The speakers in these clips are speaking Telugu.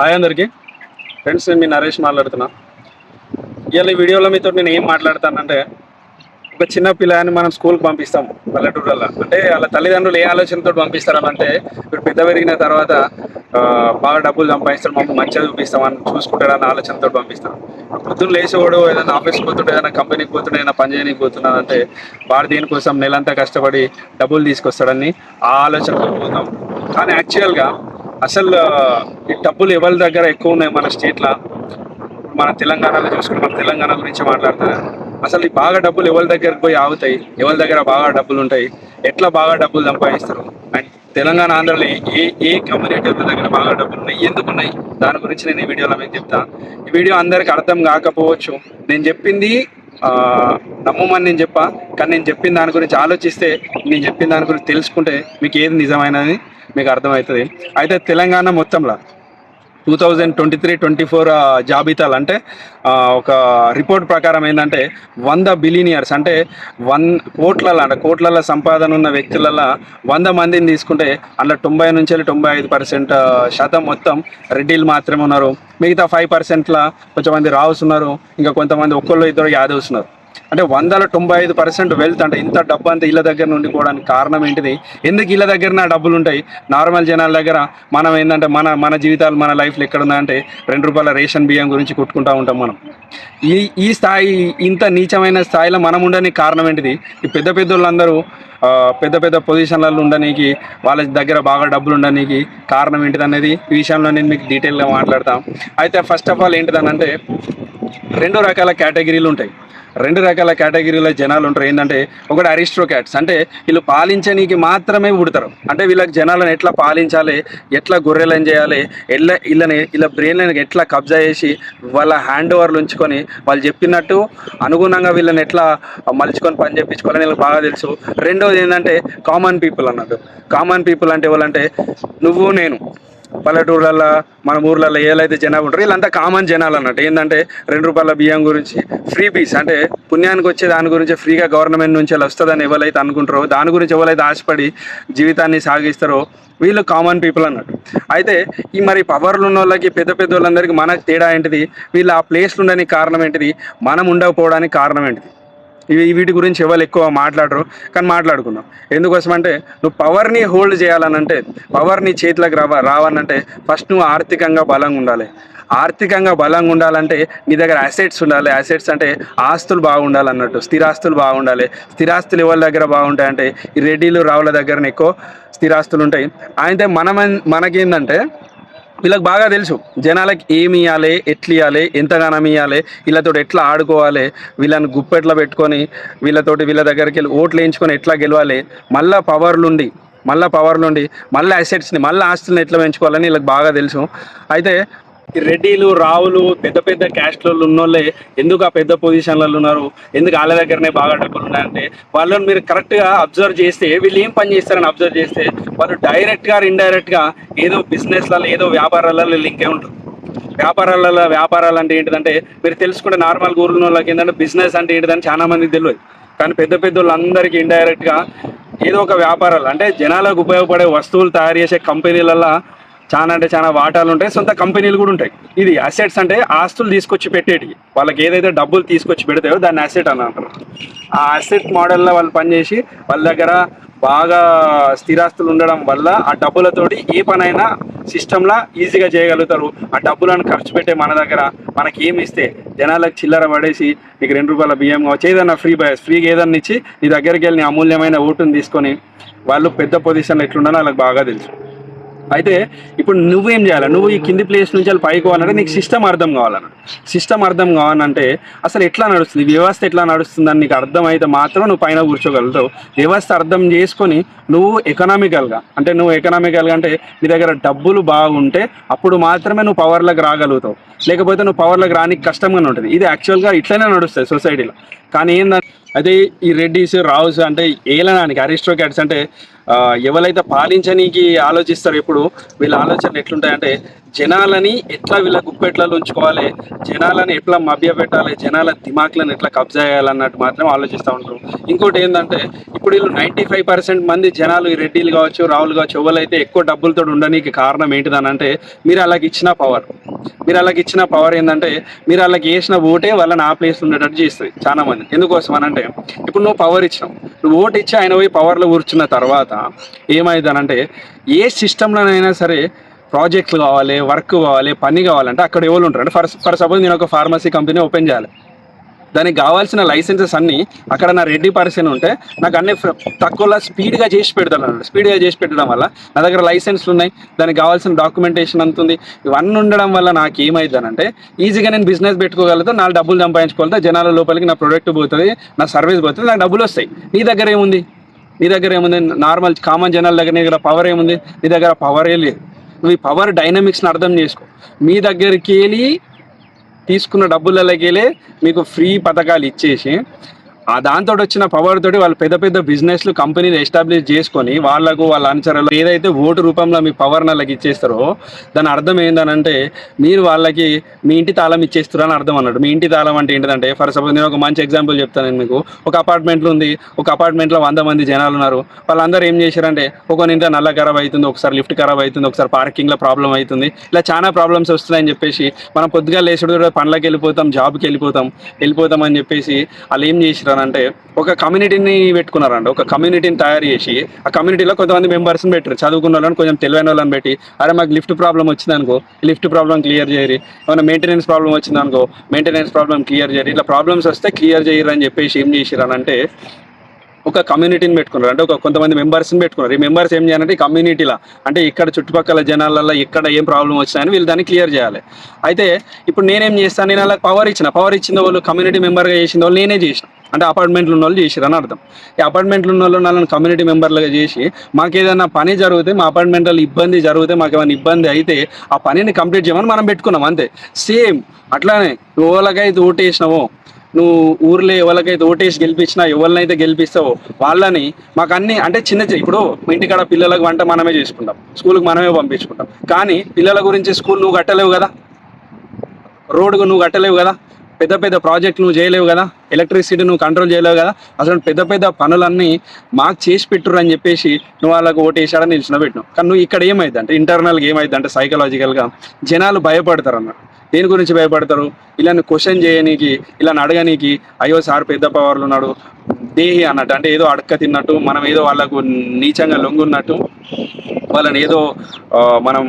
హాయ్ అందరికి. ఫ్రెండ్స్ నేను మీ నరేష్ మాట్లాడుతున్నా. ఇవాళ ఈ వీడియోలో మీతో నేను ఏం మాట్లాడతానంటే ఒక చిన్న పిల్లని మనం స్కూల్కి పంపిస్తాం పల్లెటూరులలో. అంటే వాళ్ళ తల్లిదండ్రులు ఏ ఆలోచనతో పంపిస్తారనంటే ఇప్పుడు పెద్ద పెరిగిన తర్వాత బాగా డబ్బులు సంపాదిస్తాడు మమ్మల్ని మంచిగా చూపిస్తామని చూసుకుంటాడన్న ఆలోచనతో పంపిస్తాం. పొద్దున్న లేచేవాడు ఏదైనా ఆఫీస్కి పోతుండే ఏదైనా కంపెనీకి పోతుండే ఏదైనా పని చేయడానికి పోతున్నాడంటే వాడు దీనికోసం నెలంతా కష్టపడి డబ్బులు తీసుకొస్తాడని ఆ ఆలోచనతో పోతాం. కానీ యాక్చువల్గా అసలు ఈ డబ్బులు ఎవరి దగ్గర ఎక్కువ ఉన్నాయి మన స్టేట్లో? మన తెలంగాణలో చూసుకుంటే మన తెలంగాణ గురించి మాట్లాడుతున్నా అసలు ఈ బాగా డబ్బులు ఎవరి దగ్గరకు పోయి ఆగుతాయి? ఎవరి దగ్గర బాగా డబ్బులు ఉంటాయి? ఎట్లా బాగా డబ్బులు సంపాదిస్తారు? అండ్ తెలంగాణ ఆంధ్రలో ఏ ఏ కమ్యూనిటీ దగ్గర బాగా డబ్బులు ఉన్నాయి? ఎందుకు ఉన్నాయి? దాని గురించి నేను ఈ వీడియోలో మీకు చెప్తాను ఈ వీడియో అందరికి అర్థం కాకపోవచ్చు. నేను చెప్పింది నమ్మమని నేను చెప్పా. కానీ నేను చెప్పిన దాని గురించి ఆలోచిస్తే నేను చెప్పిన దాని గురించి తెలుసుకుంటే మీకు ఏది నిజమైనది? మీకు అర్థమవుతుంది. అయితే తెలంగాణ మొత్తంలో two thousand twenty three twenty four జాబితాలు అంటే ఒక రిపోర్ట్ ప్రకారం ఏంటంటే వంద బిలీనియర్స్ అంటే వన్ కోట్లలో అంటే కోట్లలో సంపాదన ఉన్న వ్యక్తులలో వంద మందిని తీసుకుంటే అందులో తొంభై నుంచి తొంభై ఐదు పర్సెంట్ శాతం మొత్తం రెడ్డిలు మాత్రమే ఉన్నారు. మిగతా ఫైవ్ పర్సెంట్ల కొంచెం మంది రావుస్ ఉన్నారు. ఇంకా కొంతమంది ఒక్కళ్ళు ఇద్దరు యాదవ్స్ ఉన్నారు. అంటే వందల తొంభై ఐదు పర్సెంట్ వెల్త్ అంటే ఇంత డబ్బు అంతా ఇళ్ళ దగ్గర నుండి కారణం ఏంటిది? ఎందుకు ఇళ్ళ దగ్గర నా డబ్బులు ఉంటాయి? నార్మల్ జనాల దగ్గర మనం ఏంటంటే మన మన జీవితాలు మన లైఫ్లో ఎక్కడుందంటే రెండు రూపాయల రేషన్ బియ్యం గురించి కొట్టుకుంటూ ఉంటాం మనం. ఈ ఈ స్థాయి ఇంత నీచమైన స్థాయిలో మనం ఉండడానికి కారణం ఏంటిది? ఈ పెద్ద పెద్ద వాళ్ళందరూ పెద్ద పెద్ద పొజిషన్లలో ఉండడానికి వాళ్ళ దగ్గర బాగా డబ్బులు ఉండడానికి కారణం ఏంటిది అనేది ఈ విషయంలో నేను మీకు డీటెయిల్గా మాట్లాడతాం అయితే ఫస్ట్ ఆఫ్ ఆల్ ఏంటిదనంటే రెండు రకాల కేటగిరీలు ఉంటాయి. రెండు రకాల కేటగిరీలో జనాలు ఉంటారు. ఏంటంటే ఒకటి అరిస్ట్రోక్యాట్స్ అంటే వీళ్ళు పాలించనీకి మాత్రమే పుడతారు అంటే వీళ్ళకి జనాలను ఎట్లా పాలించాలి ఎట్లా గొర్రెలను చేయాలి ఎట్లా వీళ్ళని వీళ్ళ బ్రెయిన్లను ఎట్లా కబ్జా చేసి వాళ్ళ హ్యాండ్ ఓవర్లు ఉంచుకొని వాళ్ళు చెప్పినట్టు అనుగుణంగా వీళ్ళని ఎట్లా మలుచుకొని పని చేయించుకోవాలని వీళ్ళకి బాగా తెలుసు. రెండోది ఏంటంటే కామన్ పీపుల్ అన్నట్టు. కామన్ పీపుల్ అంటే వాళ్ళంటే నువ్వు నేను. పల్లెటూర్లలో మన ఊర్లలో ఏదైతే జనాలు ఉంటారో వీళ్ళంతా కామన్ జనాలు అన్నట్టు. ఏంటంటే రెండు రూపాయల బియ్యం గురించి ఫ్రీ బీస్ అంటే పుణ్యానికి వచ్చే దాని గురించి ఫ్రీగా గవర్నమెంట్ నుంచి వస్తుందని ఎవరైతే అనుకుంటారో దాని గురించి ఎవరైతే ఆశపడి జీవితాన్ని సాగిస్తారో వీళ్ళు కామన్ పీపుల్ అన్నట్టు. అయితే ఈ మరి పవర్లు ఉన్న వాళ్ళకి పెద్ద పెద్ద వాళ్ళందరికీ మనకు తేడా ఏంటిది? వీళ్ళు ఆ ప్లేస్లు ఉండడానికి కారణం ఏంటిది? మనం ఉండకపోవడానికి కారణం ఏంటిది? ఇవి వీటి గురించి ఎవరు ఎక్కువ మాట్లాడరు కానీ మాట్లాడుకుందాం. ఎందుకోసం అంటే నువ్వు పవర్ని హోల్డ్ చేయాలనంటే పవర్ని చేతిలోకి రావ రావాలంటే ఫస్ట్ నువ్వు ఆర్థికంగా బలంగా ఉండాలి. ఆర్థికంగా బలంగా ఉండాలంటే నీ దగ్గర అసెట్స్ ఉండాలి. అసెట్స్ అంటే ఆస్తులు బాగుండాలి అన్నట్టు స్థిరాస్తులు బాగుండాలి. స్థిరాస్తులు ఎవరి దగ్గర బాగుంటాయంటే ఈ రెడ్డిలు రావుల దగ్గర ఎక్కువ స్థిరాస్తులు ఉంటాయి. అయితే మనం మనకేందంటే వీళ్ళకి బాగా తెలుసు. జనాలకి ఏమి ఇవ్వాలి ఎట్లు ఇవ్వాలి ఎంతగానం ఇవ్వాలి వీళ్ళతో ఎట్లా ఆడుకోవాలి వీళ్ళని గుప్పెట్లా పెట్టుకొని వీళ్ళతోటి వీళ్ళ దగ్గరికి వెళ్ళి ఓట్లు వేయించుకొని ఎట్లా గెలవాలి మళ్ళీ పవర్లుండి మళ్ళీ పవర్లుండి మళ్ళీ అసెట్స్ని మళ్ళీ ఆస్తుల్ని ఎట్లా పెంచుకోవాలని వీళ్ళకి బాగా తెలుసు. అయితే ఈ రెడ్డిలు రావులు పెద్ద పెద్ద క్యాస్ట్లలో ఉన్నోళ్ళే ఎందుకు ఆ పెద్ద పొజిషన్లలో ఉన్నారు? ఎందుకు వాళ్ళ దగ్గరనే బాగా డబ్బులు ఉన్నాయంటే వాళ్ళని మీరు కరెక్ట్గా అబ్జర్వ్ చేస్తే వీళ్ళు ఏం పని చేస్తారని అబ్జర్వ్ చేస్తే వాళ్ళు డైరెక్ట్గా ఇండైరెక్ట్గా ఏదో బిజినెస్లలో ఏదో వ్యాపారాలలో లింకే ఉంటారు. వ్యాపారాలలో వ్యాపారాలు అంటే ఏంటిదంటే మీరు తెలుసుకుంటే నార్మల్ ఊర్లో వాళ్ళకి ఏంటంటే బిజినెస్ అంటే ఏంటిదని చాలా మందికి తెలియదు. కానీ పెద్ద పెద్ద వాళ్ళందరికీ ఇండైరెక్ట్గా ఏదో ఒక వ్యాపారాలు అంటే జనాలకు ఉపయోగపడే వస్తువులు తయారు చేసే కంపెనీలలో చాలా అంటే చాలా వాటాలు ఉంటాయి సొంత కంపెనీలు కూడా ఉంటాయి. ఇది అసెట్స్ అంటే ఆస్తులు తీసుకొచ్చి పెట్టేటివి వాళ్ళకి ఏదైతే డబ్బులు తీసుకొచ్చి పెడతాయో దాన్ని అసెట్ అని అంటారు. ఆ అసెట్ మోడల్లో వాళ్ళు పనిచేసి వాళ్ళ దగ్గర బాగా స్థిరాస్తులు ఉండడం వల్ల ఆ డబ్బులతోటి ఏ పనైనా సిస్టంలా ఈజీగా చేయగలుగుతారు. ఆ డబ్బులను ఖర్చు పెట్టే మన దగ్గర మనకి ఏమి ఇస్తే జనాలకు చిల్లర పడేసి నీకు రెండు రూపాయల బియ్యం కావచ్చు ఏదన్నా ఫ్రీ బయస్ ఫ్రీగా ఏదన్నా ఇచ్చి నీ దగ్గరికి వెళ్ళి అమూల్యమైన ఓటుని తీసుకొని వాళ్ళు పెద్ద పొజిషన్ ఎట్లుండాలో వాళ్ళకి బాగా తెలుసు. అయితే ఇప్పుడు నువ్వేం చేయాలి? నువ్వు ఈ కింది ప్లేస్ నుంచి వెళ్ళి పైకి పోవాలంటే నీకు సిస్టమ్ అర్థం కావాలన్న సిస్టమ్ అర్థం కావాలంటే అసలు ఎట్లా నడుస్తుంది? వ్యవస్థ ఎట్లా నడుస్తుందని నీకు అర్థమైతే మాత్రం నువ్వు పైన కూర్చోగలుగుతావు. వ్యవస్థ అర్థం చేసుకొని నువ్వు ఎకనామికల్గా అంటే నువ్వు ఎకనామికల్గా అంటే నీ దగ్గర డబ్బులు బాగుంటే అప్పుడు మాత్రమే నువ్వు పవర్లకు రాగలుగుతావు. లేకపోతే నువ్వు పవర్లకు రానికి కష్టంగానే ఉంటుంది. ఇది యాక్చువల్గా ఇట్లనే నడుస్తుంది సొసైటీలో కానీ ఏంటంటే అయితే ఈ రెడ్డిస్ రావుస్ అంటే ఏలనానికి అరిస్టోక్రాట్స్ అంటే ఎవరైతే పాలించనీకి ఆలోచిస్తారు ఎప్పుడు వీళ్ళ ఆలోచనలు ఎట్లుంటాయంటే జనాలని ఎట్లా వీళ్ళ గుప్పెట్లలో ఉంచుకోవాలి జనాలని ఎట్లా మభ్య పెట్టాలి జనాల దిమాక్లను ఎట్లా కబ్జా చేయాలన్నట్టు మాత్రం ఆలోచిస్తూ ఉంటారు. ఇంకోటి ఏంటంటే ఇప్పుడు వీళ్ళు నైంటీ ఫైవ్ పర్సెంట్ మంది జనాలు ఈ రెడ్డిలు కావచ్చు రావులు కావచ్చు ఎవరైతే ఎక్కువ డబ్బులతో ఉండడానికి కారణం ఏంటిదని అంటే మీరు అలాగ ఇచ్చిన పవర్ మీరు అలాగ ఇచ్చిన పవర్ ఏంటంటే మీరు అలాగ వేసిన ఓటే వాళ్ళని ఆ ప్లేస్లో ఉండేటట్టు చేస్తుంది చాలా మంది ఎందుకోసం అని అంటే ఇప్పుడు నువ్వు పవర్ ఇచ్చినావు. నువ్వు ఓటు ఇచ్చి ఆయన పోయి పవర్లో కూర్చున్న తర్వాత ఏమైందనంటే ఏ సిస్టంలోనైనా సరే ప్రాజెక్టులు కావాలి వర్క్ కావాలి పని కావాలంటే అక్కడ ఎవరు ఉంటారు అంటే ఫర్ ఫర్ సపోజ్ నేను ఒక ఫార్మసీ కంపెనీ ఓపెన్ చేయాలి. దానికి కావాల్సిన లైసెన్సెస్ అన్నీ అక్కడ నా రెడ్డి పర్సన్ ఉంటే నాకు అన్ని తక్కువలో స్పీడ్గా చేసి పెడతాను అన్నమాట స్పీడ్గా చేసి పెట్టడం వల్ల నా దగ్గర లైసెన్స్లు ఉన్నాయి దానికి కావాల్సిన డాక్యుమెంటేషన్ అంత ఉంది. ఇవన్నీ ఉండడం వల్ల నాకు ఏమైందనంటే ఈజీగా నేను బిజినెస్ పెట్టుకోగలుగుతా నాలుగు డబ్బులు సంపాదించుకోగలుగుతా జనాల లోపలికి నా ప్రొడక్ట్ పోతుంది నా సర్వీస్ పోతుంది నాకు డబ్బులు వస్తాయి. నీ దగ్గర ఏముంది? నీ దగ్గర ఏముంది? నార్మల్ కామన్ జనాల దగ్గర నీ దగ్గర పవర్ ఏముంది? నీ దగ్గర పవరే లేదు. నువ్వు ఈ పవర్ డైనమిక్స్ని అర్థం చేసుకో. మీ దగ్గరికి వెళ్ళి తీసుకున్న డబ్బులకి మీకు ఫ్రీ పథకాలు ఇచ్చేసి ఆ దాంతో వచ్చిన పవర్ తోటి వాళ్ళు పెద్ద పెద్ద బిజినెస్లు కంపెనీలు ఎస్టాబ్లిష్ చేసుకొని వాళ్ళకు వాళ్ళ అనుచరులు ఏదైతే ఓటు రూపంలో మీ పవర్ వాళ్ళకి ఇచ్చేస్తారో దాని అర్థం ఏందనంటే మీరు వాళ్ళకి మీ ఇంటి తాళం ఇచ్చేస్తారు అని అర్థం అన్నాడు మీ ఇంటి తాళం అంటే ఏంటంటే ఫర్ సపోజ్ నేను ఒక మంచి ఎగ్జాంపుల్ చెప్తాను మీకు. ఒక అపార్ట్మెంట్లో ఉంది ఒక అపార్ట్మెంట్లో వంద మంది జనాలు ఉన్నారు. వాళ్ళందరూ ఏం చేశారంటే ఒక ఇంట్లో నల్ల ఖరాబ్ అవుతుంది ఒకసారి లిఫ్ట్ ఖరాబ్ అవుతుంది ఒకసారి పార్కింగ్లో ప్రాబ్లం అవుతుంది. ఇలా చాలా ప్రాబ్లమ్స్ వస్తున్నాయని చెప్పేసి మనం పొద్దుగా లేచుడు కూడా పనులకు వెళ్ళిపోతాం జాబ్కి వెళ్ళిపోతాం వెళ్ళిపోతాం అని చెప్పేసి వాళ్ళు ఏం చేశారంటే ఒక కమ్యూనిటీని పెట్టుకున్నారంట ఒక కమ్యూనిటీని తయారు చేసి ఆ కమ్యూనిటీలో కొంతమంది మెంబర్స్ని పెట్టారు. చదువుకున్న వాళ్ళని కొంచెం తెలివైన వాళ్ళని పెట్టి అరే మాకు లిఫ్ట్ ప్రాబ్లం వచ్చిందనుకో లిఫ్ట్ ప్రాబ్లం క్లియర్ చేయరు. ఏమైనా మెయింటెనెన్స్ ప్రాబ్లం వచ్చిందనుకో మెయింటెనెన్స్ ప్రాబ్లం క్లియర్ చేయరు. ఇట్లా ప్రాబ్లమ్స్ వస్తే క్లియర్ చేయరు అని చెప్పేసి ఏం చేసిరానంటే ఒక కమ్యూనిటీని పెట్టుకున్నారు. అంటే ఒక కొంతమంది మెంబర్స్ని పెట్టుకున్నారు. ఈ మెంబర్స్ ఏం చేయాలంటే కమ్యూనిటీలో అంటే ఇక్కడ చుట్టుపక్కల జనాలలో ఎక్కడ ఏం ప్రాబ్లం వచ్చినాయని వీళ్ళు దాన్ని క్లియర్ చేయాలి. అయితే ఇప్పుడు నేనేం చేస్తాను నేను అలా పవర్ ఇచ్చిన. పవర్ ఇచ్చిన వాళ్ళు కమ్యూనిటీ మెంబర్గా చేసిన వాళ్ళు నేనే చేసిన. అంటే అపార్ట్మెంట్లు ఉన్న వాళ్ళు చేసిరు అని అర్థం. ఈ అపార్ట్మెంట్లు ఉన్న వాళ్ళు నన్ను కమ్యూనిటీ మెంబర్లుగా చేసి మాకు ఏదైనా పని జరిగితే మా అపార్ట్మెంట్లో ఇబ్బంది జరిగితే మాకు ఏమైనా ఇబ్బంది అయితే ఆ పనిని కంప్లీట్ చేయమని మనం పెట్టుకున్నాం అంతే. సేమ్ అట్లానే ఎవరికైతే ఓటేసినావో నువ్వు ఊర్లో ఎవరికైతే ఓటేసి గెలిపించినా ఎవరినైతే గెలిపిస్తావో వాళ్ళని మాకు అన్ని అంటే చిన్న చిన్న ఇప్పుడు ఇంటికాడ పిల్లలకు వంట మనమే చేసుకుంటాం. స్కూల్కి మనమే పంపించుకుంటాం. కానీ పిల్లల గురించి స్కూల్ నువ్వు కట్టలేవు కదా. రోడ్డుకు నువ్వు కట్టలేవు కదా. పెద్ద పెద్ద ప్రాజెక్టులు నువ్వు చేయలేవు కదా. ఎలక్ట్రిసిటీ నువ్వు కంట్రోల్ చేయలేవు కదా. అసలు పెద్ద పెద్ద పనులన్నీ మాకు చేసి పెట్టురు అని చెప్పేసి నువ్వు వాళ్ళకు ఓటేసాడని నిలిచిన పెట్టినావు కానీ నువ్వు ఇక్కడ ఏమైంది అంటే ఇంటర్నల్గా ఏమైంది అంటే సైకలాజికల్గా జనాలు భయపడతారు అన్నట్టు. దేని గురించి భయపడతారు? ఇలాని క్వశ్చన్ చేయనీకి ఇలా అడగనీకి అయ్యో సార్ పెద్ద పవర్లు ఉన్నాడు దేహి అన్నట్టు. అంటే ఏదో అడక్క తిన్నట్టు మనం ఏదో వాళ్ళకు నీచంగా లొంగున్నట్టు వాళ్ళని ఏదో మనం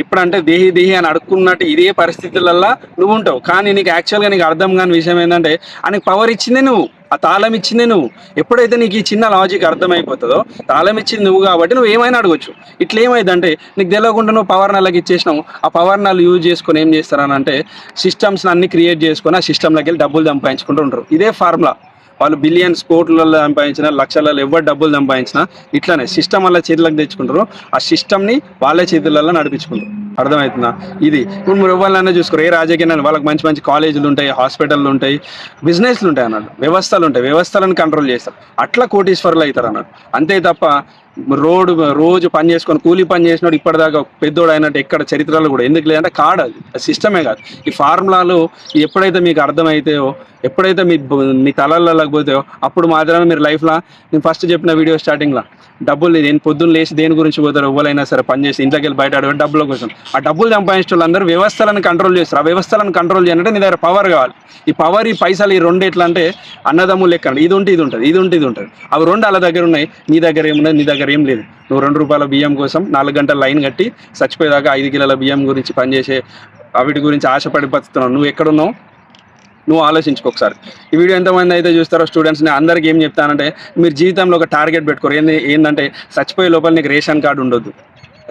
ఎప్పుడంటే దేహి దేహి అని అడుక్కున్నట్టు ఇదే పరిస్థితులల్లో నువ్వు ఉంటావు కానీ నీకు యాక్చువల్గా నీకు అర్థం కాని విషయం ఏంటంటే ఆయనకు పవర్ ఇచ్చిందే నువ్వు ఆ తాళం ఇచ్చిందే నువ్వు. ఎప్పుడైతే నీకు ఈ చిన్న లాజిక్ అర్థమైపోతుందో తాళం ఇచ్చింది నువ్వు కాబట్టి నువ్వు ఏమైనా అడగొచ్చు. ఇట్లా ఏమైందంటే నీకు తెలియకుండా నువ్వు పవర్ నల్లకి ఇచ్చేసినావు. ఆ పవర్ నల్లు యూజ్ చేసుకొని ఏం చేస్తారని అంటే సిస్టమ్స్ అన్ని క్రియేట్ చేసుకొని ఆ సిస్టమ్లోకి వెళ్ళి డబ్బులు సంపాదించుకుంటూ ఉంటారు. ఇదే ఫార్ములా వాళ్ళు బిలియన్స్ కోట్లలో సంపాదించిన లక్షలలో ఎవరు డబ్బులు సంపాదించినా ఇట్లానే సిస్టమ్ వాళ్ళ చేతులకు తెచ్చుకుంటారు. ఆ సిస్టమ్ని వాళ్ళ చేతులలో నడిపించుకుంటారు. అర్థమవుతుందా? ఇది ఇప్పుడు మీరు ఎవరినైనా చూసుకోరు. ఏ రాజకీయ వాళ్ళకి మంచి మంచి కాలేజీలు ఉంటాయి హాస్పిటల్లు ఉంటాయి బిజినెస్లు ఉంటాయి అన్నాడు వ్యవస్థలు ఉంటాయి. వ్యవస్థలను కంట్రోల్ చేస్తారు. అట్లా కోటీశ్వరులు అవుతారు అన్నాడు అంతే తప్ప రోడ్డు రోజు పని చేసుకొని కూలీ పని చేసినోడు ఇప్పటిదాకా పెద్దోడు అయినట్టు ఎక్కడ చరిత్రలో కూడా ఎందుకు లేదంటే కాడు అది. సిస్టమే కాదు. ఈ ఫార్ములాలు ఎప్పుడైతే మీకు అర్థమైతాయో ఎప్పుడైతే మీ మీ తలల్లోకి పోతాయో అప్పుడు మాత్రమే మీరు లైఫ్లో నేను ఫస్ట్ చెప్పిన వీడియో స్టార్టింగ్లో డబ్బులు నేను పొద్దున్న లేచి దేని గురించి పోతారు ఎవరైనా సరే పని చేసి ఇంట్లోకి వెళ్ళి బయట అడగడం డబ్బుల కోసం. ఆ డబ్బులు సంపాదించిన వాళ్ళందరూ వ్యవస్థలను కంట్రోల్ చేస్తారు. ఆ వ్యవస్థలను కంట్రోల్ చేయాలంటే నీ దగ్గర పవర్ కావాలి. ఈ పవర్ ఈ పైసలు ఈ రెండు ఎట్లా అంటే అన్నదమ్ములు లెక్క ఇది ఉంటే ఇది ఉంటుంది ఇది ఉంటే ఇది ఉంటుంది. అవి రెండు వాళ్ళ దగ్గర ఉన్నాయి నీ దగ్గర ఏమున్నది నీ దగ్గర ఏం లేదు. నువ్వు రెండు రూపాయల బియ్యం కోసం నాలుగు గంటల లైన్ కట్టి చచ్చిపోయేదాకా ఐదు కిలోల బియ్యం గురించి పనిచేసే వీటి గురించి ఆశపడి బతుకుతున్నావు. నువ్వు ఎక్కడున్నావు నువ్వు ఆలోచించుకో ఒకసారి. ఈ వీడియో ఎంతమంది అయితే చూస్తారో స్టూడెంట్స్ని అందరికి అందరికీ ఏం చెప్తానంటే మీరు జీవితంలో ఒక టార్గెట్ పెట్టుకోరు. ఏంది ఏంటంటే చచ్చిపోయే లోపల నీకు రేషన్ కార్డు ఉండొద్దు.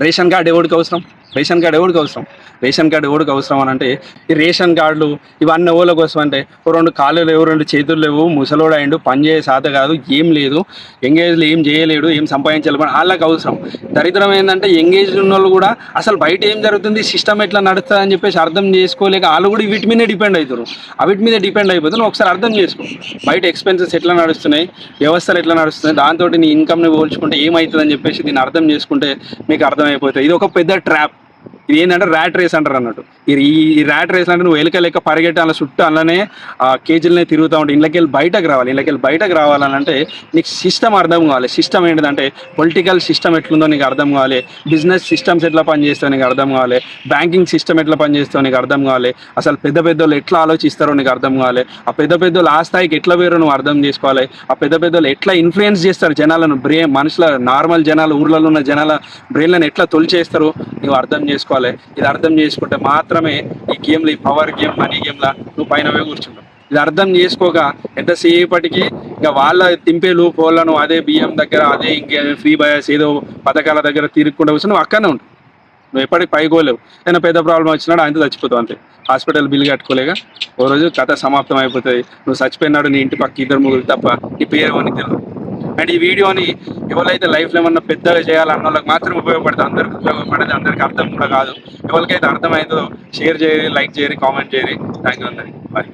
రేషన్ కార్డు ఎవరికి అవసరం? రేషన్ కార్డు ఎవరికి అవసరం? రేషన్ కార్డు ఎవరికి అవసరం అని అంటే ఈ రేషన్ కార్డులు ఇవన్నీ ఎవరి కోసం అంటే ఓ రెండు కాళ్ళు లేవు రెండు చేతులు లేవు ముసలోడు అయిండు పని చేసే కాదు ఏం లేదు ఎంగేజ్లో ఏం చేయలేడు ఏం సంపాదించాలి వాళ్ళకి అవసరం. దరిద్రం ఏంటంటే ఎంగేజ్ ఉన్న వాళ్ళు కూడా అసలు బయట ఏం జరుగుతుంది సిస్టమ్ ఎట్లా నడుస్తుంది అని చెప్పేసి అర్థం చేసుకోలేక వాళ్ళు కూడా వీటి మీదే డిపెండ్ అవుతారు ఆ వీటి మీద డిపెండ్ అయిపోతుంది ఒకసారి అర్థం చేసుకో. బయట ఎక్స్పెన్సెస్ ఎట్లా నడుస్తున్నాయి వ్యవస్థలు ఎట్లా నడుస్తున్నాయి దాంతో నీ ఇన్కమ్ని పోల్చుకుంటే ఏమవుతుందని చెప్పేసి దీన్ని అర్థం చేసుకుంటే మీకు అర్థమైపోతుంది ఇది ఒక పెద్ద ట్రాప్ ఇది ఏంటంటే ర్యాట్ రేస్ అంటారు అన్నట్టు. ఈ ర్యాట్ రేస్ అంటే నువ్వు ఎలుక లెక్క పరిగెట్టి అలా చుట్టూ అలానే ఆ కేజీలనే తిరుగుతూ ఉంటాయి ఇళ్ళకెళ్ళి బయటకు రావాలి. ఇళ్ళకెళ్ళి బయటకు రావాలని అంటే నీకు సిస్టమ్ అర్థం కావాలి. సిస్టమ్ ఏంటిదంటే పొలిటికల్ సిస్టమ్ ఎట్లుందో నీకు అర్థం కావాలి. బిజినెస్ సిస్టమ్స్ ఎట్లా పనిచేస్తావు నీకు అర్థం కావాలి. బ్యాంకింగ్ సిస్టమ్ ఎట్లా పనిచేస్తావు నీకు అర్థం కావాలి. అసలు పెద్ద పెద్దోళ్ళు ఎట్లా ఆలోచిస్తారో నీకు అర్థం కావాలి. ఆ పెద్ద పెద్దోళ్ళు ఆ స్థాయికి ఎట్లా వేరో నువ్వు అర్థం చేసుకోవాలి. ఆ పెద్ద పెద్దోళ్ళు ఎట్లా ఇన్ఫ్లుయెన్స్ చేస్తారు జనాలను? బ్రెయిన్ మనుషుల నార్మల్ జనాలు ఊర్లలో ఉన్న జనాల బ్రెయిన్లను ఎట్లా తొలిచేస్తారు నువ్వు అర్థం చేసుకోవాలి. ఇది అర్థం చేసుకుంటే మాత్రమే ఈ గేమ్లు ఈ పవర్ గేమ్ మనీ గేమ్లా నువ్వు పైన కూర్చుంటావు. ఇది అర్థం చేసుకోక ఎంతసేపటికి ఇంకా వాళ్ళ తింపే నువ్వు అదే బియ్యం దగ్గర అదే ఇంకే ఫ్రీ బయస్ ఏదో పథకాల దగ్గర తిరుగుకుండా వచ్చి నువ్వు అక్కడనే ఉంటావు నువ్వు ఎప్పటికి పైకోలేవు. ఏదైనా పెద్ద ప్రాబ్లం వచ్చినాడు ఆయనతో చచ్చిపోతావు అంతే. హాస్పిటల్ బిల్ కట్టుకోలేక ఓ రోజు కథ సమాప్తం అయిపోతుంది. నువ్వు చచ్చిపోయినాడు నీ ఇంటి పక్క ఇద్దరు ముగ్గురు తప్ప నీ పేరు అని తెలియదు అండ్ ఈ వీడియోని ఎవరైతే లైఫ్లో ఏమన్నా పెద్దగా చేయాలన్న వాళ్ళకి మాత్రం ఉపయోగపడుతుంది అందరికి ఉపయోగపడేది. అందరికి అర్థం కూడా కాదు. ఎవరికైతే అర్థమైందో షేర్ చేయరు లైక్ చేయరి కామెంట్ చేయరు థ్యాంక్ యూ అందరికి. బాయ్.